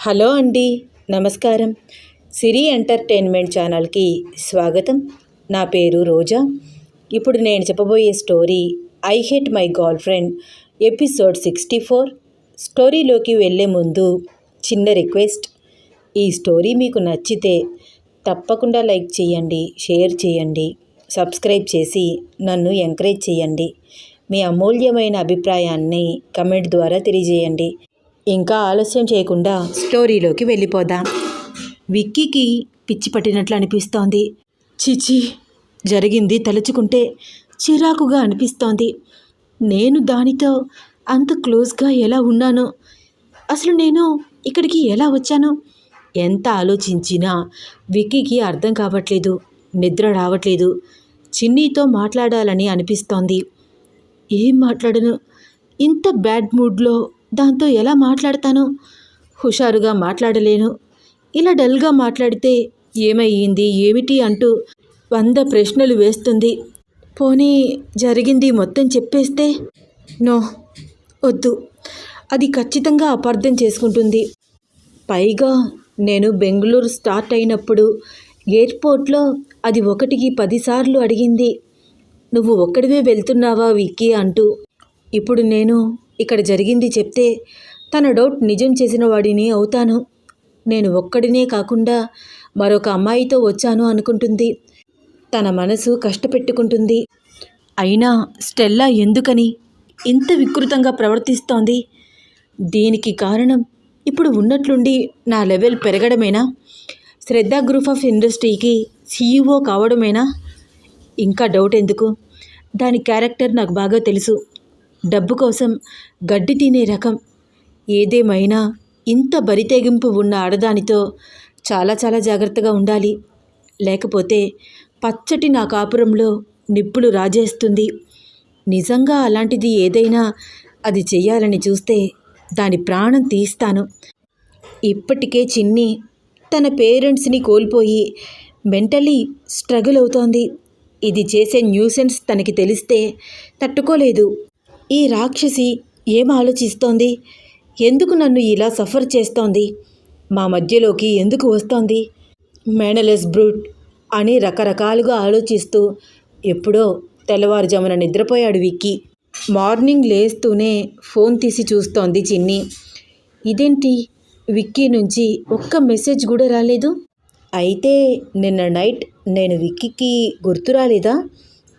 Hello అండి నమస్కారం. సిరి entertainment ఛానల్కి స్వాగతం. నా పేరు రోజా. ఇప్పుడు నేను చెప్పబోయే story I hate my girlfriend episode sixty four. స్టోరీలోకి వెళ్ళే ముందు చిన్న రిక్వెస్ట్. ఈ స్టోరీ మీకు నచ్చితే తప్పకుండా లైక్ చేయండి షేర్ చేయండి సబ్స్క్రైబ్ చేసి నన్ను ఎంకరేజ్ చేయండి. మీ అమూల్యమైన అభిప్రాయాన్ని కమెంట్ ద్వారా తెలియజేయండి. ఇంకా ఆలస్యం చేయకుండా స్టోరీలోకి వెళ్ళిపోదాం. విక్కీకి పిచ్చి పట్టినట్లు అనిపిస్తోంది. చిచి జరిగింది తలుచుకుంటే చిరాకుగా అనిపిస్తోంది. నేను దానితో అంత క్లోజ్గా ఎలా ఉన్నాను? అసలు నేను ఇక్కడికి ఎలా వచ్చాను? ఎంత ఆలోచించినా విక్కీకి అర్థం కావట్లేదు నిద్ర రావట్లేదు. చిన్నీతో మాట్లాడాలని అనిపిస్తోంది. ఏం మాట్లాడను? ఇంత బ్యాడ్ మూడ్లో దాంతో ఎలా మాట్లాడతాను? హుషారుగా మాట్లాడలేను. ఇలా డల్గా మాట్లాడితే ఏమయ్యింది ఏమిటి అంటూ వంద ప్రశ్నలు వేస్తుంది. పోనీ జరిగింది మొత్తం చెప్పేస్తే? నో వద్దు. అది ఖచ్చితంగా అపార్థం చేసుకుంటుంది. పైగా నేను బెంగళూరు స్టార్ట్ అయినప్పుడు ఎయిర్పోర్ట్లో అది ఒకటికి పదిసార్లు అడిగింది. నువ్వు ఒక్కడివే వెళ్తున్నావా విక్కీ అంటూ. ఇప్పుడు నేను ఇక్కడ జరిగింది చెప్తే తన డౌట్ నిజం చేసిన వాడిని అవుతాను. నేను ఒక్కడినే కాకుండా మరొక అమ్మాయితో వచ్చాను అనుకుంటుంది. తన మనసు కష్టపెట్టుకుంటుంది. అయినా స్టెల్లా ఎందుకని ఇంత వికృతంగా ప్రవర్తిస్తోంది? దీనికి కారణం ఇప్పుడు ఉన్నట్లుండి నా లెవెల్ పెరగడమేనా? శ్రద్ధ గ్రూప్ ఆఫ్ ఇండస్ట్రీకి సీఈఓ కావడమేనా? ఇంకా డౌట్ ఎందుకు? దాని క్యారెక్టర్ నాకు బాగా తెలుసు. డబ్బు కోసం గడ్డి తినే రకం. ఏదేమైనా ఇంత బరితెగింపు ఉన్న ఆడదానితో చాలా చాలా జాగ్రత్తగా ఉండాలి. లేకపోతే పచ్చటి నా కాపురంలో నిప్పులు రాజేస్తుంది. నిజంగా అలాంటిది ఏదైనా అది చెయ్యాలని చూస్తే దాని ప్రాణం తీస్తాను. ఇప్పటికే చిన్ని తన పేరెంట్స్ని కోల్పోయి మెంటలీ స్ట్రగుల్ అవుతోంది. ఇది చేసే న్యూసెన్స్ తనకి తెలిస్తే తట్టుకోలేదు. ఈ రాక్షసి ఏం ఆలోచిస్తోంది? ఎందుకు నన్ను ఇలా సఫర్ చేస్తోంది? మా మధ్యలోకి ఎందుకు వస్తోంది? మేనలెస్ బ్రూట్ అని రకరకాలుగా ఆలోచిస్తూ ఎప్పుడో తెల్లవారుజామున నిద్రపోయాడు విక్కీ. మార్నింగ్ లేస్తూనే ఫోన్ తీసి చూస్తోంది చిన్ని. ఇదేంటి? విక్కీ నుంచి ఒక్క మెసేజ్ కూడా రాలేదు? అయితే నిన్న నైట్ నేను విక్కీకి గుర్తు రాలేదా?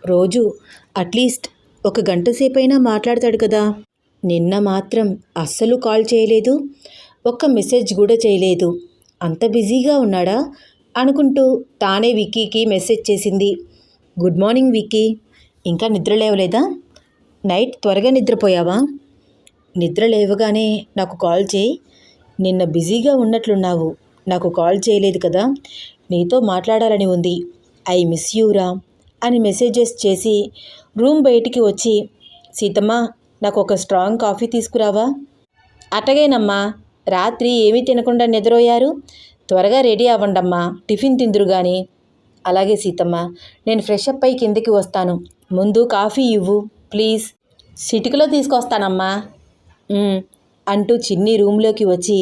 రోజు అట్లీస్ట్ ఒక గంట సేపైనా మాట్లాడతాడు కదా. నిన్న మాత్రం అస్సలు కాల్ చేయలేదు ఒక్క మెసేజ్ కూడా చేయలేదు. అంత బిజీగా ఉన్నాడా? అనుకుంటూ తానే విక్కీకి మెసేజ్ చేసింది. Good morning Vicky. ఇంకా నిద్ర లేవలేదా? నైట్ త్వరగా నిద్రపోయావా? నిద్ర లేవగానే నాకు కాల్ చేయి. నిన్న బిజీగా ఉన్నట్లున్నావు. నాకు కాల్ చేయలేదు కదా. నీతో మాట్లాడాలని ఉంది. ఐ మిస్ యూరా అని మెసేజెస్ చేసి రూమ్ బయటికి వచ్చి సీతమ్మ నాకు ఒక స్ట్రాంగ్ కాఫీ తీసుకురావా? అటగేనమ్మా రాత్రి ఏమీ తినకుండా నిద్రోయారు త్వరగా రెడీ అవ్వండమ్మా టిఫిన్ తిందురు కానీ అలాగే సీతమ్మ నేను ఫ్రెష్ అప్ అయి కిందకి వస్తాను. ముందు కాఫీ ఇవ్వు ప్లీజ్. సిటికలో తీసుకొస్తానమ్మా. అంటూ చిన్ని రూమ్లోకి వచ్చి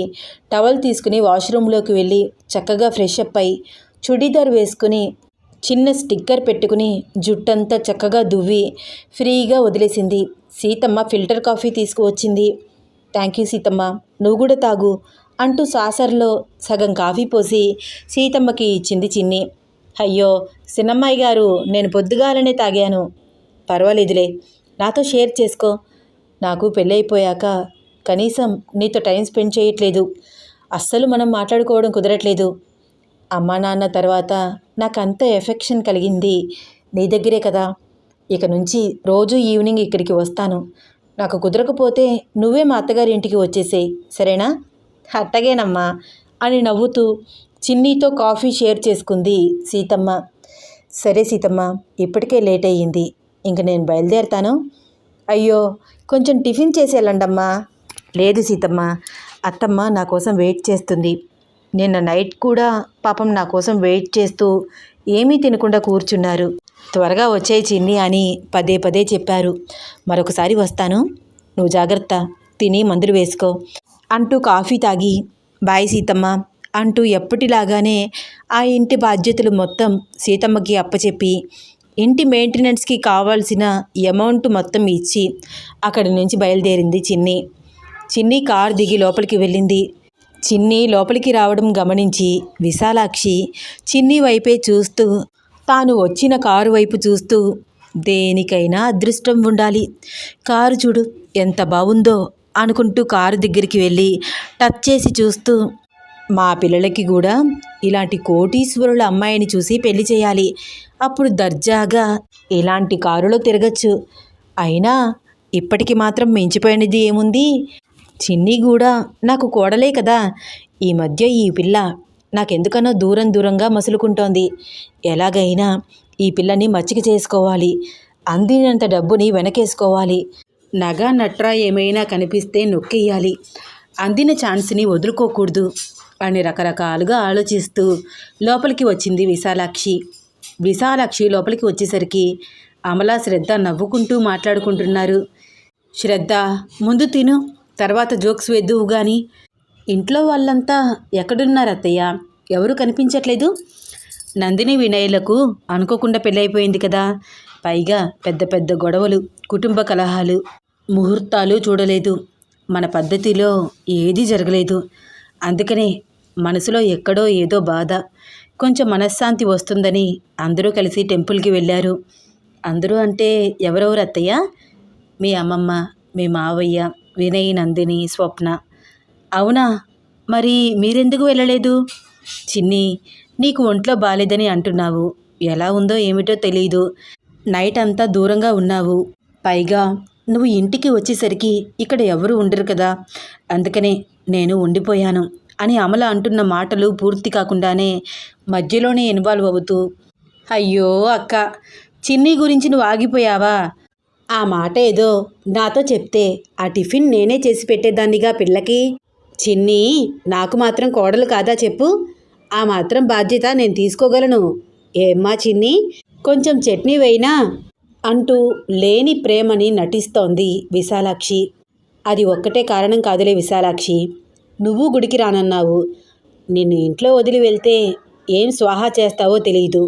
టవల్ తీసుకుని వాష్రూమ్లోకి వెళ్ళి చక్కగా ఫ్రెష్ అప్ అయి చుడీదార్ వేసుకుని చిన్న స్టిక్కర్ పెట్టుకుని జుట్టంతా చక్కగా దువ్వి ఫ్రీగా వదిలేసింది. సీతమ్మ ఫిల్టర్ కాఫీ తీసుకువచ్చింది. Thank you Seethamma. నువ్వు కూడా తాగు అంటూ సాసర్లో సగం కాఫీ పోసి సీతమ్మకి ఇచ్చింది చిన్ని. అయ్యో సిన్నమ్మాయి గారు నేను పొద్దుగాలనే తాగాను. పర్వాలేదులే నాతో షేర్ చేసుకో. నాకు పెళ్ళైపోయాక కనీసం నీతో టైం స్పెండ్ చేయట్లేదు. అస్సలు మనం మాట్లాడుకోవడం కుదరట్లేదు. అమ్మా నాన్న తర్వాత నాకు అంత ఎఫెక్షన్ కలిగింది. నీ దగ్గరే కదా. ఇక నుంచి రోజు ఈవినింగ్ ఇక్కడికి వస్తాను. నాకు కుదరకపోతే నువ్వే మా అత్తగారి ఇంటికి వచ్చేసేయ్. సరేనా? అట్టగేనమ్మా అని నవ్వుతూ చిన్నీతో కాఫీ షేర్ చేసుకుంది సీతమ్మ. సరే సీతమ్మ ఇప్పటికే లేట్ అయ్యింది. ఇంక నేను బయలుదేరుతాను. అయ్యో కొంచెం టిఫిన్ చేసి వెళ్ళండమ్మా లేదు సీతమ్మ అత్తమ్మ నా కోసం వెయిట్ చేస్తుంది. నిన్న నైట్ కూడా పాపం నా కోసం వెయిట్ చేస్తూ ఏమీ తినకుండా కూర్చున్నారు. త్వరగా వచ్చే చిన్ని అని పదే పదే చెప్పారు. మరొకసారి వస్తాను. నువ్వు జాగ్రత్త. తిని మందులు వేసుకో. అంటూ కాఫీ తాగి బాయ్ సీతమ్మ అంటూ ఎప్పటిలాగానే ఆ ఇంటి బాధ్యతలు మొత్తం సీతమ్మకి అప్పచెప్పి ఇంటి మెయింటెనెన్స్కి కావాల్సిన అమౌంట్ మొత్తం ఇచ్చి అక్కడి నుంచి బయలుదేరింది చిన్ని. చిన్ని కారు దిగి లోపలికి వెళ్ళింది. చిన్ని లోపలికి రావడం గమనించి విశాలాక్షి చిన్ని వైపే చూస్తూ తాను వచ్చిన కారు వైపు చూస్తూ దేనికైనా అదృష్టం ఉండాలి. కారు చూడు ఎంత బాగుందో అనుకుంటూ కారు దగ్గరికి వెళ్ళి టచ్ చేసి చూస్తూ మా పిల్లలకి కూడా ఇలాంటి కోటీశ్వరుల అమ్మాయిని చూసి పెళ్ళి చేయాలి. అప్పుడు దర్జాగా ఇలాంటి కారులో తిరగచ్చు. అయినా ఇప్పటికి మాత్రం మించిపోయినది ఏముంది? చిన్ని కూడా నాకు కోడలే కదా. ఈ మధ్య ఈ పిల్ల నాకెందుకనో దూరం దూరంగా మసులుకుంటోంది. ఎలాగైనా ఈ పిల్లని మచ్చిక చేసుకోవాలి. అందినంత డబ్బుని వెనకేసుకోవాలి. నగ నట్రా ఏమైనా కనిపిస్తే నొక్కేయాలి. అందిన ఛాన్స్ని వదులుకోకూడదు అని రకరకాలుగా ఆలోచిస్తూ లోపలికి వచ్చింది విశాలాక్షి. విశాలాక్షి లోపలికి వచ్చేసరికి అమలా శ్రద్ధ నవ్వుకుంటూ మాట్లాడుకుంటున్నారు. శ్రద్ధ ముందు తిను. తర్వాత జోక్స్ వేద్దువు కానీ ఇంట్లో వాళ్ళంతా ఎక్కడున్నారు అత్తయ్య? ఎవరు కనిపించట్లేదు? నందిని వినయులకు అనుకోకుండా పెళ్ళైపోయింది కదా. పైగా పెద్ద పెద్ద గొడవలు కుటుంబ కలహాలు ముహూర్తాలు చూడలేదు. మన పద్ధతిలో ఏదీ జరగలేదు. అందుకనే మనసులో ఎక్కడో ఏదో బాధ కొంచెం మనశ్శాంతి వస్తుందని అందరూ కలిసి టెంపుల్కి వెళ్ళారు. అందరూ అంటే ఎవరెవరు అత్తయ్య? మీ అమ్మమ్మ మీ మావయ్య వినయ్ నందిని స్వప్న. అవునా? మరి మీరెందుకు వెళ్ళలేదు? చిన్ని నీకు ఒంట్లో బాలేదని అంటున్నావు. ఎలా ఉందో ఏమిటో తెలియదు నైట్ అంతా దూరంగా ఉన్నావు. పైగా నువ్వు ఇంటికి వచ్చేసరికి ఇక్కడ ఎవరు ఉండరు కదా. అందుకనే నేను ఉండిపోయాను అని అమల అంటున్న మాటలు పూర్తి కాకుండానే మధ్యలోనే ఇన్వాల్వ్ అవుతూ అయ్యో అక్క చిన్ని గురించి నువ్వు ఆగిపోయావా? ఆ మాట ఏదో నాతో చెప్తే ఆ టిఫిన్ నేనే చేసి పెట్టేదాన్నిగా పిల్లకి. చిన్ని నాకు మాత్రం కోడలు కాదా చెప్పు. ఆ మాత్రం బాధ్యత నేను తీసుకోగలను. ఏమ్మా చిన్ని కొంచెం చట్నీ వేయినా? అంటూ లేని ప్రేమని నటిస్తోంది విశాలాక్షి. అది ఒక్కటే కారణం కాదులే విశాలాక్షి. నువ్వు గుడికి రానన్నావు. నిన్ను ఇంట్లో వదిలి వెళ్తే ఏం స్వాహా చేస్తావో తెలియదు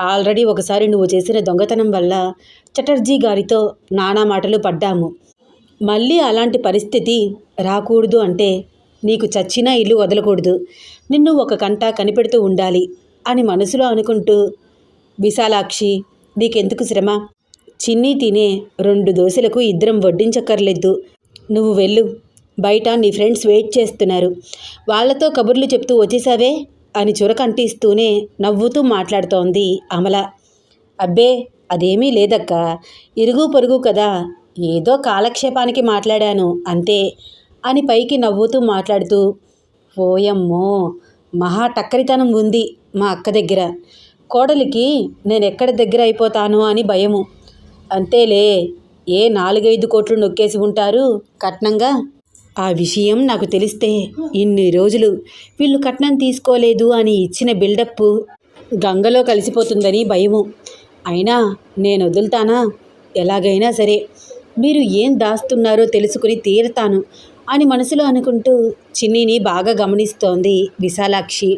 ఆల్రెడీ ఒకసారి నువ్వు చేసిన దొంగతనం వల్ల చటర్జీ గారితో నానా మాటలు పడ్డాము. మళ్ళీ అలాంటి పరిస్థితి రాకూడదు అంటే నీకు చచ్చినా ఇల్లు వదలకూడదు. నిన్ను ఒక కంట కనిపెడుతూ ఉండాలి అని మనసులో అనుకుంటూ విశాలాక్షి నీకెందుకు శ్రమ? చిన్ని తినే రెండు దోశలకు ఇద్దరం వడ్డించక్కర్లేదు. నువ్వు వెళ్ళు. బయట నీ ఫ్రెండ్స్ వెయిట్ చేస్తున్నారు. వాళ్ళతో కబుర్లు చెప్తూ వచ్చేసావే? అని చురకంటిస్తూనే నవ్వుతూ మాట్లాడుతోంది అమల. అబ్బే అదేమీ లేదక్క. ఇరుగు పొరుగు కదా. ఏదో కాలక్షేపానికి మాట్లాడాను అంతే అని పైకి నవ్వుతూ మాట్లాడుతూ ఓయమ్మో మహా టక్కరితనం ఉంది మా అక్క దగ్గర. కోడలికి నేను ఎక్కడ దగ్గర అయిపోతాను అని భయము. అంతేలే ఏ నాలుగైదు కోట్లు నొక్కేసి ఉంటారు కట్నంగా? ఆ విషయం నాకు తెలిస్తే ఇన్ని రోజులు వీళ్ళు కట్నం తీసుకోలేదు అని ఇచ్చిన బిల్డప్ గంగలో కలిసిపోతుందని భయము. అయినా నేను వదులుతానా? ఎలాగైనా సరే మీరు ఏం దాస్తున్నారో తెలుసుకుని తీరతాను అని మనసులో అనుకుంటూ చిన్నిని బాగా గమనిస్తోంది విశాలాక్షి.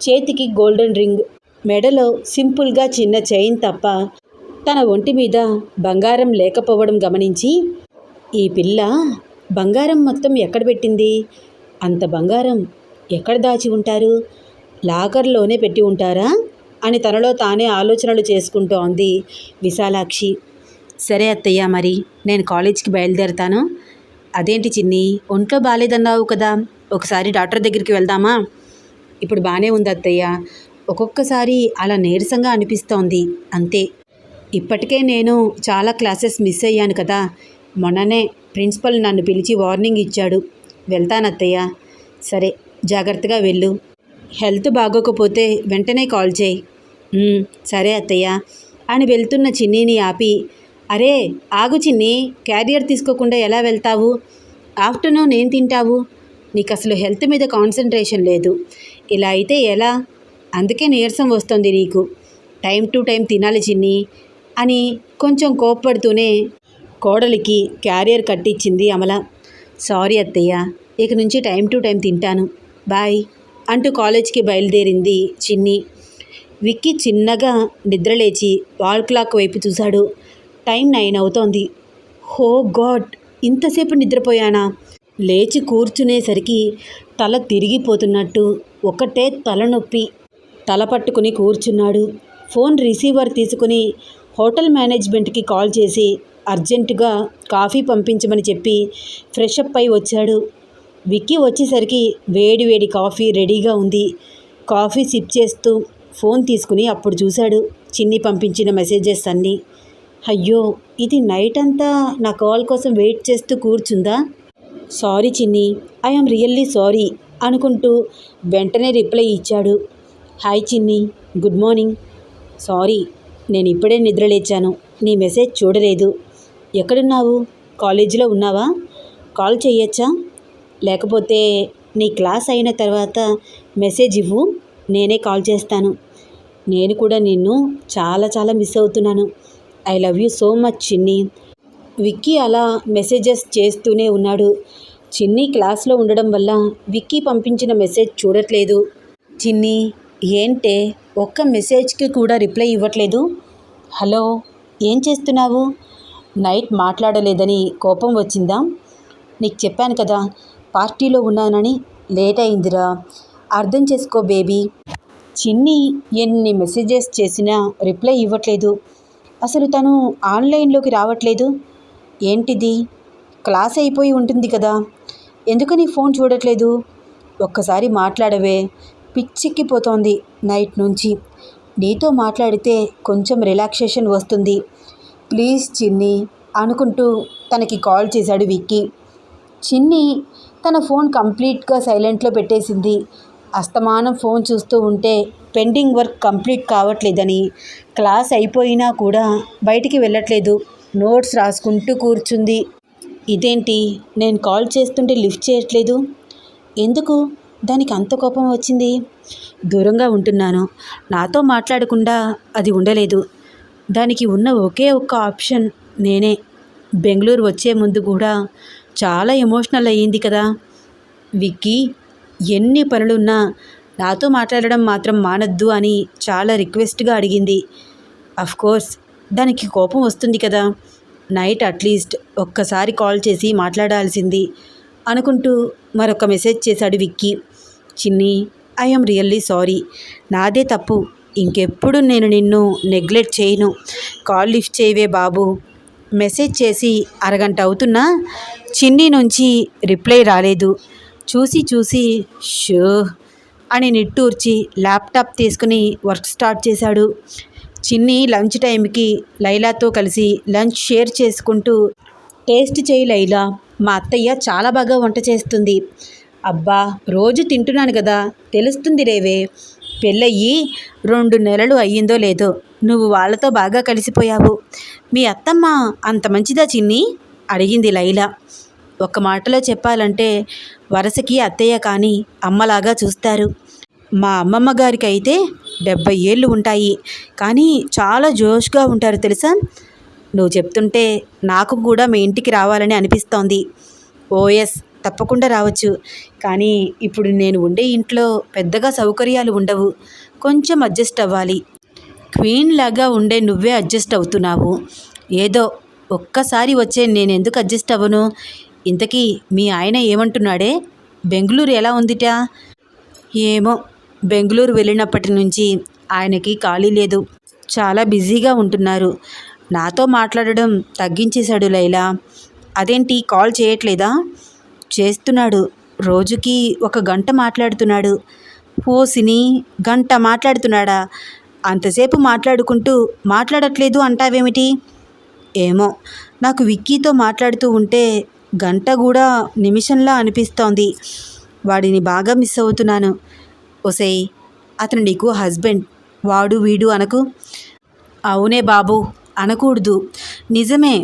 చేతికి గోల్డెన్ రింగ్ మెడలో సింపుల్గా చిన్న చైన్ తప్ప తన ఒంటి మీద బంగారం లేకపోవడం గమనించి ఈ పిల్ల బంగారం మొత్తం ఎక్కడ పెట్టింది? అంత బంగారం ఎక్కడ దాచి ఉంటారు? లాకర్లోనే పెట్టి ఉంటారా? అని తనలో తానే ఆలోచనలు చేసుకుంటోంది విశాలాక్షి. సరే అత్తయ్య మరి నేను కాలేజీకి బయలుదేరుతాను. అదేంటి చిన్ని ఒంట్లో బాగాలేదన్నావు కదా ఒకసారి డాక్టర్ దగ్గరికి వెళ్దామా? ఇప్పుడు బాగానే ఉంది అత్తయ్య. ఒక్కొక్కసారి అలా నీరసంగా అనిపిస్తోంది అంతే. ఇప్పటికే నేను చాలా క్లాసెస్ మిస్ అయ్యాను కదా మొన్ననే ప్రిన్సిపల్ నన్ను పిలిచి వార్నింగ్ ఇచ్చాడు. వెళ్తానత్తయ్య సరే జాగ్రత్తగా వెళ్ళు. హెల్త్ బాగోకపోతే వెంటనే కాల్ చేయి. సరే అత్తయ్య. అని వెళ్తున్న చిన్నీని ఆపి అరే ఆగు చిన్ని క్యారియర్ తీసుకోకుండా ఎలా వెళ్తావు? ఆఫ్టర్నూన్ ఏం తింటావు? నీకు అసలు హెల్త్ మీద కాన్సన్ట్రేషన్ లేదు. ఇలా అయితే ఎలా? అందుకే నీరసం వస్తుంది నీకు. టైం టు టైం తినాలి చిన్ని అని కొంచెం కోప్పడుతూనే కోడలికి క్యారియర్ కట్టించింది అమల. సారీ అత్తయ్య ఇక నుంచి టైం టు టైం తింటాను. బాయ్ అంటూ కాలేజ్కి బయలుదేరింది చిన్ని. విక్కీ చిన్నగా నిద్రలేచి వాల్ క్లాక్ వైపు చూశాడు. టైం నైన్ అవుతోంది. హో గాడ్ ఇంతసేపు నిద్రపోయానా? లేచి కూర్చునేసరికి తల తిరిగిపోతున్నట్టు ఒకటే తలనొప్పి తల పట్టుకుని కూర్చున్నాడు. ఫోన్ రిసీవర్ తీసుకుని హోటల్ మేనేజ్మెంట్కి కాల్ చేసి అర్జెంటుగా కాఫీ పంపించమని చెప్పి ఫ్రెష్ అప్ అయి వచ్చాడు. విక్కీ వచ్చేసరికి వేడి వేడి కాఫీ రెడీగా ఉంది. కాఫీ సిప్ చేస్తూ ఫోన్ తీసుకుని అప్పుడు చూశాడు చిన్ని పంపించిన మెసేజెస్ అన్నీ. అయ్యో ఇది నైట్ అంతా నా కాల్ కోసం వెయిట్ చేస్తూ కూర్చుందా? Sorry Chinni I'm really sorry అనుకుంటూ వెంటనే రిప్లై ఇచ్చాడు. హాయ్ చిన్ని గుడ్ మార్నింగ్. సారీ నేను ఇప్పుడే నిద్రలేచాను నీ మెసేజ్ చూడలేదు. ఎక్కడున్నావు? కాలేజీలో ఉన్నావా? కాల్ చేయొచ్చా లేకపోతే నీ క్లాస్ అయిన తర్వాత మెసేజ్ ఇవ్వు నేనే కాల్ చేస్తాను. నేను కూడా నిన్ను చాలా చాలా మిస్ అవుతున్నాను. I love you so much Chinni. Vicky అలా మెసేజెస్ చేస్తూనే ఉన్నాడు. చిన్ని క్లాస్లో ఉండడం వల్ల విక్కీ పంపించిన మెసేజ్ చూడట్లేదు. చిన్ని ఏంటే? ఒక్క మెసేజ్కి కూడా రిప్లై ఇవ్వట్లేదు? హలో ఏం చేస్తున్నావు? నైట్ మాట్లాడలేదని కోపం వచ్చిందా? నీకు చెప్పాను కదా పార్టీలో ఉన్నానని లేట్ అయిందిరా. అర్థం చేసుకో బేబీ. చిన్ని ఎన్ని మెసేజెస్ చేసినా రిప్లై ఇవ్వట్లేదు. అసలు తను ఆన్లైన్లోకి రావట్లేదు. ఏంటిది? క్లాస్ అయిపోయి ఉంటుంది కదా. ఎందుకని ఫోన్ చూడట్లేదు? ఒక్కసారి మాట్లాడవే. పిచ్చెక్కిపోతోంది నైట్ నుంచి. నీతో మాట్లాడితే కొంచెం రిలాక్సేషన్ వస్తుంది. ప్లీజ్ చిన్ని అనుకుంటూ తనకి కాల్ చేశాడు విక్కీ. చిన్ని తన ఫోన్ కంప్లీట్గా సైలెంట్లో పెట్టేసింది. అస్తమానం ఫోన్ చూస్తూ ఉంటే పెండింగ్ వర్క్ కంప్లీట్ కావట్లేదని క్లాస్ అయిపోయినా కూడా బయటికి వెళ్ళట్లేదు. నోట్స్ రాసుకుంటూ కూర్చుంది. ఇదేంటి నేను కాల్ చేస్తుంటే లిఫ్ట్ చేయట్లేదు? ఎందుకు? దానికి అంత కోపం వచ్చింది? దూరంగా ఉంటున్నాను. నాతో మాట్లాడకుండా అది ఉండలేదు. దానికి ఉన్న ఒకే ఒక్క ఆప్షన్ నేనే. బెంగళూరు వచ్చే ముందు కూడా చాలా ఎమోషనల్ అయ్యింది కదా. విక్కీ ఎన్ని పనులున్నా నాతో మాట్లాడడం మాత్రం మానద్దు అని చాలా రిక్వెస్ట్గా అడిగింది. కోర్స్ దానికి కోపం వస్తుంది కదా. నైట్ అట్లీస్ట్ ఒక్కసారి కాల్ చేసి మాట్లాడాల్సింది అనుకుంటూ మరొక మెసేజ్ చేశాడు విక్కీ. చిన్ని ఐఎమ్ రియల్లీ సారీ. నాదే తప్పు. ఇంకెప్పుడు నేను నిన్ను నెగ్లెక్ట్ చేయను. కాల్ లిఫ్ట్ చేయవే బాబు. మెసేజ్ చేసి అరగంట అవుతున్నా చిన్ని నుంచి రిప్లై రాలేదు. చూసి చూసి షో అని నిట్టూర్చి ల్యాప్టాప్ తీసుకుని వర్క్ స్టార్ట్ చేశాడు. చిన్ని లంచ్ టైంకి లైలాతో కలిసి లంచ్ షేర్ చేసుకుంటూ టేస్ట్ చేయి లైలా మా అత్తయ్య చాలా బాగా వంట చేస్తుంది. అబ్బా రోజు తింటున్నాను కదా తెలుస్తుంది రేవే పెళ్ళయ్యి రెండు నెలలు అయ్యిందో లేదో నువ్వు వాళ్ళతో బాగా కలిసిపోయావు. మీ అత్తమ్మ అంత మంచిదా చిన్ని? అడిగింది లైలా. ఒక మాటలో చెప్పాలంటే వరసకి అత్తయ్య కానీ అమ్మలాగా చూస్తారు. మా అమ్మమ్మ గారికి అయితే డెబ్బై ఏళ్ళు ఉంటాయి. కానీ చాలా జోష్గా ఉంటారు తెలుసా? నువ్వు చెప్తుంటే నాకు కూడా మీ ఇంటికి రావాలని అనిపిస్తోంది. ఓఎస్ తప్పకుండా రావచ్చు. కానీ ఇప్పుడు నేను ఉండే ఇంట్లో పెద్దగా సౌకర్యాలు ఉండవు. కొంచెం అడ్జస్ట్ అవ్వాలి. క్వీన్ లాగా ఉండే నువ్వే అడ్జస్ట్ అవుతున్నావు. ఏదో ఒక్కసారి వచ్చే నేను ఎందుకు అడ్జస్ట్ అవ్వను? ఇంతకీ మీ ఆయన ఏమంటున్నాడే? బెంగళూరు ఎలా ఉందిటా? ఏమో బెంగళూరు వెళ్ళినప్పటి నుంచి ఆయనకి ఖాళీ లేదు. చాలా బిజీగా ఉంటున్నారు. నాతో మాట్లాడడం తగ్గించేశాడు లైలా. అదేంటి కాల్ చేయట్లేదా? చేస్తున్నాడు. రోజుకి ఒక గంట మాట్లాడుతున్నాడు. పోసిని గంట మాట్లాడుతున్నాడా? అంతసేపు మాట్లాడుకుంటూ మాట్లాడట్లేదు అంటావేమిటి? ఏమో నాకు విక్కీతో మాట్లాడుతూ ఉంటే గంట కూడా నిమిషంలా అనిపిస్తోంది. వాడిని బాగా మిస్ అవుతున్నాను. ఒసేయ్ అతను నీకు హస్బెండ్ వాడు వీడు అనకు? అవునే బాబు అనకూడదు. నిజమే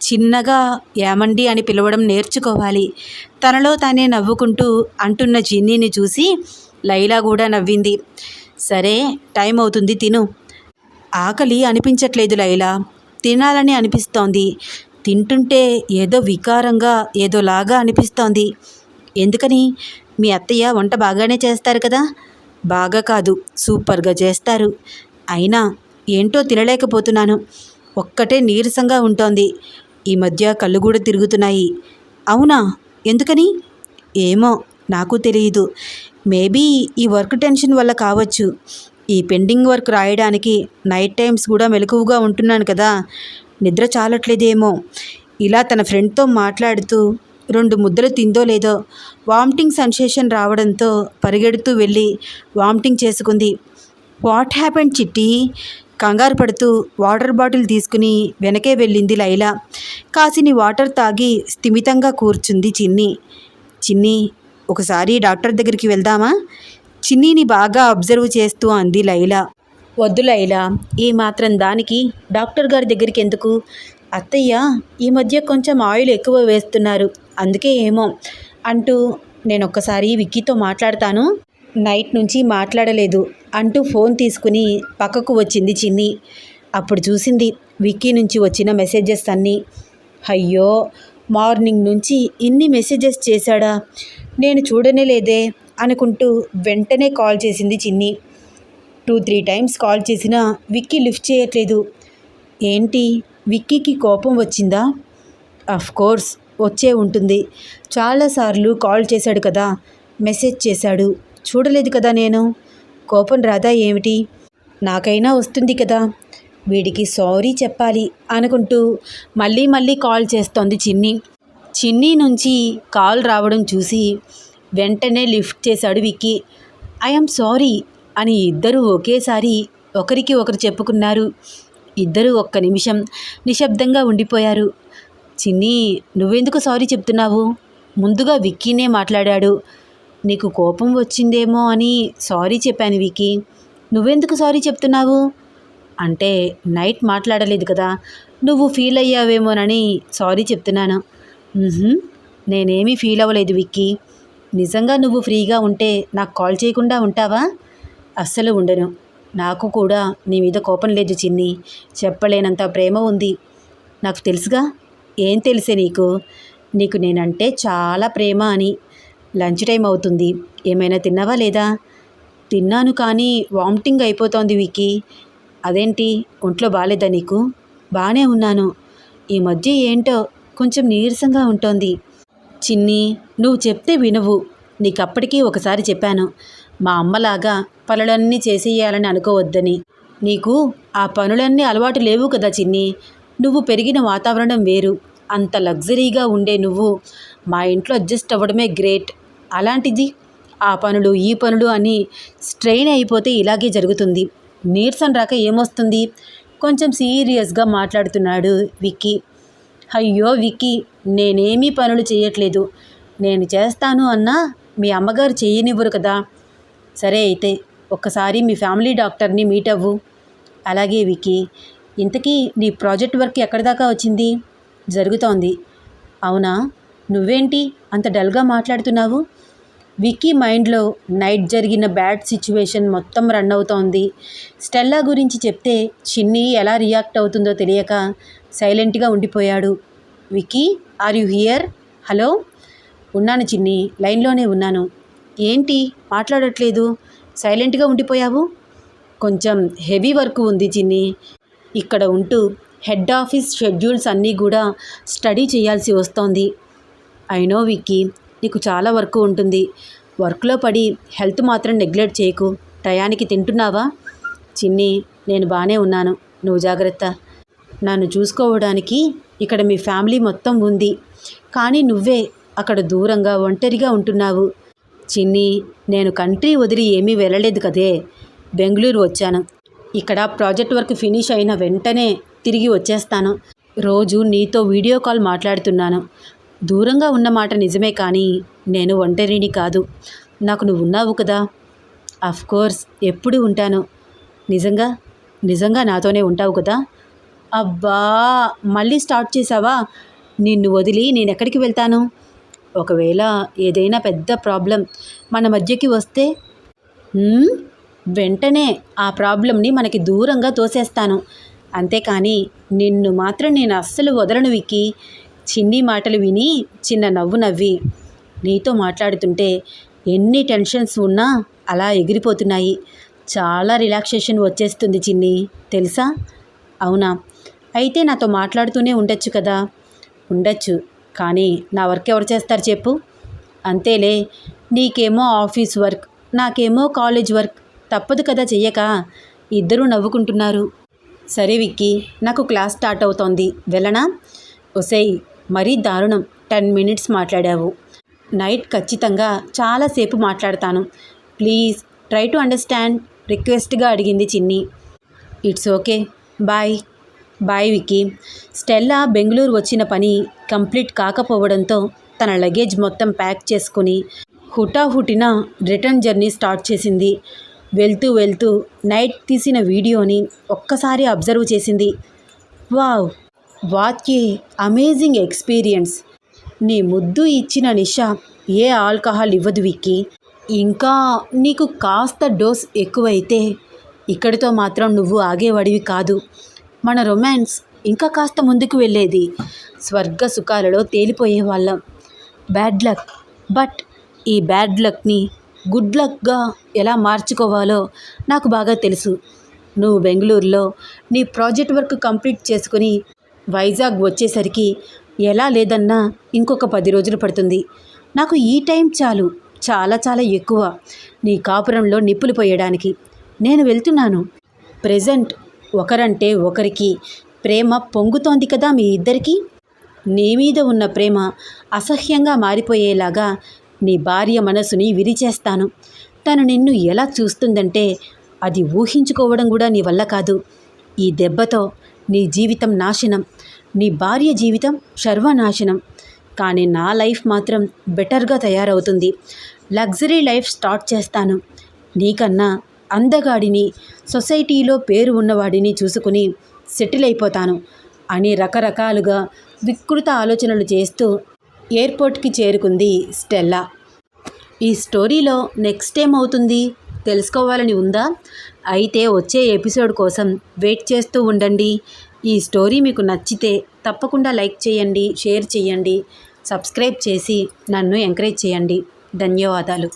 చిన్నగా ఏమండి అని పిలవడం నేర్చుకోవాలి. తనలో తానే నవ్వుకుంటూ అంటున్న జిన్నీని చూసి లైలా కూడా నవ్వింది. సరే టైం అవుతుంది తిను. ఆకలి అనిపించట్లేదు లైలా. తినాలని అనిపిస్తోంది. తింటుంటే ఏదో వికారంగా ఏదోలాగా అనిపిస్తోంది. ఎందుకని? మీ అత్తయ్య వంట బాగానే చేస్తారు కదా? బాగా కాదు సూపర్గా చేస్తారు. అయినా ఏంటో తినలేకపోతున్నాను. ఒక్కటే నీరసంగా ఉంటోంది. ఈ మధ్య కళ్ళు కూడా తిరుగుతున్నాయి. అవునా? ఎందుకని? ఏమో నాకు తెలియదు మేబీ ఈ వర్క్ టెన్షన్ వల్ల కావచ్చు. ఈ పెండింగ్ వర్క్ రాయడానికి నైట్ టైమ్స్ కూడా మెలకువగా ఉంటున్నాను కదా. నిద్ర చాలట్లేదేమో. ఇలా తన ఫ్రెండ్తో మాట్లాడుతూ రెండు ముద్దలు తిందో లేదో వామిటింగ్ సెన్సేషన్ రావడంతో పరిగెడుతూ వెళ్ళి వామిటింగ్ చేసుకుంది. వాట్ హ్యాపెండ్ చిట్టి? కంగారు పడుతూ వాటర్ బాటిల్ తీసుకుని వెనకే వెళ్ళింది లైలా. కాసిని వాటర్ తాగి స్థిమితంగా కూర్చుంది చిన్ని. చిన్ని ఒకసారి డాక్టర్ దగ్గరికి వెళ్దామా? చిన్నీని బాగా అబ్జర్వ్ చేస్తూ అంది లైలా. వద్దు లైలా ఈ మాత్రం దానికి. డాక్టర్ గారి దగ్గరికి ఎందుకు? అత్తయ్య ఈ మధ్య కొంచెం ఆయిల్ ఎక్కువ వేస్తున్నారు అందుకే ఏమో అంటూ నేను ఒక్కసారి విక్కీతో మాట్లాడతాను. నైట్ నుంచి మాట్లాడలేదు. అంటూ ఫోన్ తీసుకుని పక్కకు వచ్చింది చిన్ని. అప్పుడు చూసింది విక్కీ నుంచి వచ్చిన మెసేజెస్ అన్నీ. అయ్యో మార్నింగ్ నుంచి ఇన్ని మెసేజెస్ చేశాడా? నేను చూడనే లేదే అనుకుంటూ వెంటనే కాల్ చేసింది చిన్ని. టూ త్రీ టైమ్స్ కాల్ చేసినా విక్కీ లిఫ్ట్ చేయట్లేదు. ఏంటి? విక్కీకి కోపం వచ్చిందా? అఫ్ కోర్స్ వచ్చే ఉంటుంది. చాలాసార్లు కాల్ చేశాడు కదా మెసేజ్ చేశాడు. చూడలేదు కదా నేను. కోపం రాదా ఏమిటి? నాకైనా వస్తుంది కదా. వీడికి సారీ చెప్పాలి అనుకుంటూ మళ్ళీ మళ్ళీ కాల్ చేస్తోంది చిన్ని. చిన్ని నుంచి కాల్ రావడం చూసి వెంటనే లిఫ్ట్ చేశాడు విక్కీ. ఐఎమ్ సారీ అని ఇద్దరూ ఒకేసారి ఒకరికి ఒకరు చెప్పుకున్నారు. ఇద్దరూ ఒక్క నిమిషం నిశ్శబ్దంగా ఉండిపోయారు. చిన్ని నువ్వెందుకు సారీ చెప్తున్నావు? ముందుగా విక్కీనే మాట్లాడాడు. నీకు కోపం వచ్చిందేమో అని సారీ చెప్పాను విక్కీ నువ్వెందుకు సారీ చెప్తున్నావు? అంటే నైట్ మాట్లాడలేదు కదా నువ్వు ఫీల్ అయ్యావేమోనని సారీ చెప్తున్నాను. నేనేమీ ఫీల్ అవ్వలేదు విక్కీ నిజంగా నువ్వు ఫ్రీగా ఉంటే నాకు కాల్ చేయకుండా ఉంటావా? అస్సలు ఉండను. నాకు కూడా నీ మీద కోపం లేదు చిన్ని. చెప్పలేనంత ప్రేమ ఉంది. నాకు తెలుసుగా? ఏం తెలిసే నీకు? నీకు నేనంటే చాలా ప్రేమ అని. లంచ్ టైం అవుతుంది. ఏమైనా తిన్నావా లేదా? తిన్నాను కానీ వామిటింగ్ అయిపోతోంది వికి అదేంటి? ఒంట్లో బాగాలేదా నీకు? బాగానే ఉన్నాను. ఈ మధ్య ఏంటో కొంచెం నీరసంగా ఉంటోంది. చిన్ని నువ్వు చెప్తే వినవు. నీకప్పటికీ ఒకసారి చెప్పాను. మా అమ్మలాగా పనులన్నీ చేసేయాలని అనుకోవద్దని. నీకు ఆ పనులన్నీ అలవాటు లేవు కదా చిన్ని. నువ్వు పెరిగిన వాతావరణం వేరు. అంత లగ్జరీగా ఉండే నువ్వు మా ఇంట్లో అడ్జస్ట్ అవ్వడమే గ్రేట్. అలాంటిది ఆ పనులు ఈ పనులు అని స్ట్రెయిన్ అయిపోతే ఇలాగే జరుగుతుంది. నీరసం రాక ఏమొస్తుంది? కొంచెం సీరియస్గా మాట్లాడుతున్నాడు విక్కీ. అయ్యో విక్కీ నేనేమీ పనులు చేయట్లేదు. నేను చేస్తాను అన్నా మీ అమ్మగారు చేయనివ్వరు కదా. సరే అయితే ఒక్కసారి మీ ఫ్యామిలీ డాక్టర్ని మీట్ అవ్వు. అలాగే విక్కీ ఇంతకీ నీ ప్రాజెక్ట్ వర్క్ ఎక్కడి దాకా వచ్చింది? జరుగుతోంది. అవునా? నువ్వేంటి అంత డల్గా మాట్లాడుతున్నావు? విక్కీ మైండ్లో నైట్ జరిగిన బ్యాడ్ సిచ్యువేషన్ మొత్తం రన్ అవుతోంది. స్టెల్లా గురించి చెప్తే చిన్ని ఎలా రియాక్ట్ అవుతుందో తెలియక సైలెంట్గా ఉండిపోయాడు. Vicky are you here? Hello? ఉన్నాను చిన్ని లైన్లోనే ఉన్నాను. ఏంటి? మాట్లాడట్లేదు. సైలెంట్గా ఉండిపోయావు? కొంచెం హెవీ వర్క్ ఉంది చిన్ని. ఇక్కడ ఉంటూ హెడ్ ఆఫీస్ షెడ్యూల్స్ అన్నీ కూడా స్టడీ చేయాల్సి వస్తోంది. ఐనో విక్కీ నీకు చాలా వర్క్ ఉంటుంది. వర్క్లో పడి హెల్త్ మాత్రం నెగ్లెక్ట్ చేయకు. టయానికి తింటున్నావా? చిన్ని నేను బాగానే ఉన్నాను. నువ్వు జాగ్రత్త. నన్ను చూసుకోవడానికి ఇక్కడ మీ ఫ్యామిలీ మొత్తం ఉంది. కానీ నువ్వే అక్కడ దూరంగా ఒంటరిగా ఉంటున్నావు. చిన్ని నేను కంట్రీ వదిలి ఏమీ వెళ్ళలేదు కదే. బెంగళూరు వచ్చాను. ఇక్కడ ప్రాజెక్ట్ వర్క్ ఫినిష్ అయిన వెంటనే తిరిగి వచ్చేస్తాను. రోజు నీతో వీడియో కాల్ మాట్లాడుతున్నాను. దూరంగా ఉన్న మాట నిజమే కానీ నేను ఒంటరిని కాదు. నాకు నువ్వు ఉన్నావు కదా. అఫ్ కోర్స్ ఎప్పుడు ఉంటాను. నిజంగా? నిజంగా నాతోనే ఉంటావు కదా? అబ్బా! మళ్ళీ స్టార్ట్ చేసావా నిన్ను వదిలి నేను ఎక్కడికి వెళ్తాను? ఒకవేళ ఏదైనా పెద్ద ప్రాబ్లం మన మధ్యకి వస్తే? వెంటనే ఆ ప్రాబ్లంని మనకి దూరంగా తోసేస్తాను. అంతేకాని నిన్ను మాత్రం నేను అస్సలు వదలను విక్కి. చిన్ని మాటలు విని చిన్న నవ్వు నవ్వి నీతో మాట్లాడుతుంటే ఎన్ని టెన్షన్స్ ఉన్నా అలా ఎగిరిపోతున్నాయి. చాలా రిలాక్సేషన్ వచ్చేస్తుంది చిన్ని. తెలుసా? అవునా? అయితే నాతో మాట్లాడుతూనే ఉండొచ్చు కదా? ఉండొచ్చు. కానీ నా వర్క్ ఎవరు చేస్తారు చెప్పు? అంతేలే. నీకేమో ఆఫీస్ వర్క్ నాకేమో కాలేజ్ వర్క్. తప్పదు కదా చెయ్యక. ఇద్దరూ నవ్వుకుంటున్నారు. సరే విక్కీ నాకు క్లాస్ స్టార్ట్ అవుతోంది. వెళ్ళనా? ఒసేయ్ మరీ దారుణం. టెన్ మినిట్స్ మాట్లాడావు. నైట్ ఖచ్చితంగా చాలాసేపు మాట్లాడతాను. ప్లీజ్ ట్రై టు అండర్స్టాండ్ రిక్వెస్ట్గా అడిగింది Chinni. It's okay. Bye. Bye Vicky. Stella Bengaluru వచ్చిన పని కంప్లీట్ కాకపోవడంతో తన లగేజ్ మొత్తం ప్యాక్ చేసుకుని హుటాహుటిన రిటర్న్ జర్నీ స్టార్ట్ చేసింది. వెళ్తూ వెళ్తూ నైట్ తీసిన వీడియోని ఒక్కసారి అబ్జర్వ్ చేసింది. Wow! What a amazing experience. నీ ముద్దు ఇచ్చిన నిషా ఏ ఆల్కహాల్ ఇవ్వదు విక్కీ. ఇంకా నీకు కాస్త డోస్ ఎక్కువైతే ఇక్కడితో మాత్రం నువ్వు ఆగేవాడివి కాదు. మన రొమాన్స్ ఇంకా కాస్త ముందుకు వెళ్ళేది. స్వర్గ సుఖాలలో తేలిపోయే వాళ్ళం. Bad luck. బట్ ఈ బ్యాడ్ లక్ని గుడ్ లక్గా ఎలా మార్చుకోవాలో నాకు బాగా తెలుసు. నువ్వు బెంగళూరులో నీ ప్రాజెక్ట్ వర్క్ కంప్లీట్ చేసుకుని వైజాగ్ వచ్చేసరికి ఎలా లేదన్నా ఇంకొక పది రోజులు పడుతుంది. నాకు ఈ టైం చాలు చాలా చాలా ఎక్కువ. నీ కాపురంలో నిప్పులు పోయడానికి నేను వెళ్తున్నాను. ప్రజెంట్ ఒకరంటే ఒకరికి ప్రేమ పొంగుతోంది కదా మీ ఇద్దరికి? నీ మీద ఉన్న ప్రేమ అసహ్యంగా మారిపోయేలాగా నీ భార్య మనసుని విరిచేస్తాను. తను నిన్ను ఎలా చూస్తుందంటే అది ఊహించుకోవడం కూడా నీ వల్ల కాదు. ఈ దెబ్బతో నీ జీవితం నాశనం. నీ భార్య జీవితం సర్వనాశనం. కానీ నా లైఫ్ మాత్రం బెటర్గా తయారవుతుంది. లగ్జరీ లైఫ్ స్టార్ట్ చేస్తాను. నీకన్నా అందగాడిని సొసైటీలో పేరు ఉన్నవాడిని చూసుకుని సెటిల్ అయిపోతాను అని రకరకాలుగా వికృత ఆలోచనలు చేస్తూ ఎయిర్పోర్ట్కి చేరుకుంది స్టెల్లా. ఈ స్టోరీలో నెక్స్ట్ ఏమవుతుంది తెలుసుకోవాలని ఉందా? అయితే వచ్చే ఎపిసోడ్ కోసం వెయిట్ చేస్తూ ఉండండి. ఈ స్టోరీ మీకు నచ్చితే తప్పకుండా లైక్ చేయండి షేర్ చేయండి సబ్స్క్రైబ్ చేసి నన్ను ఎంకరేజ్ చేయండి. ధన్యవాదాలు.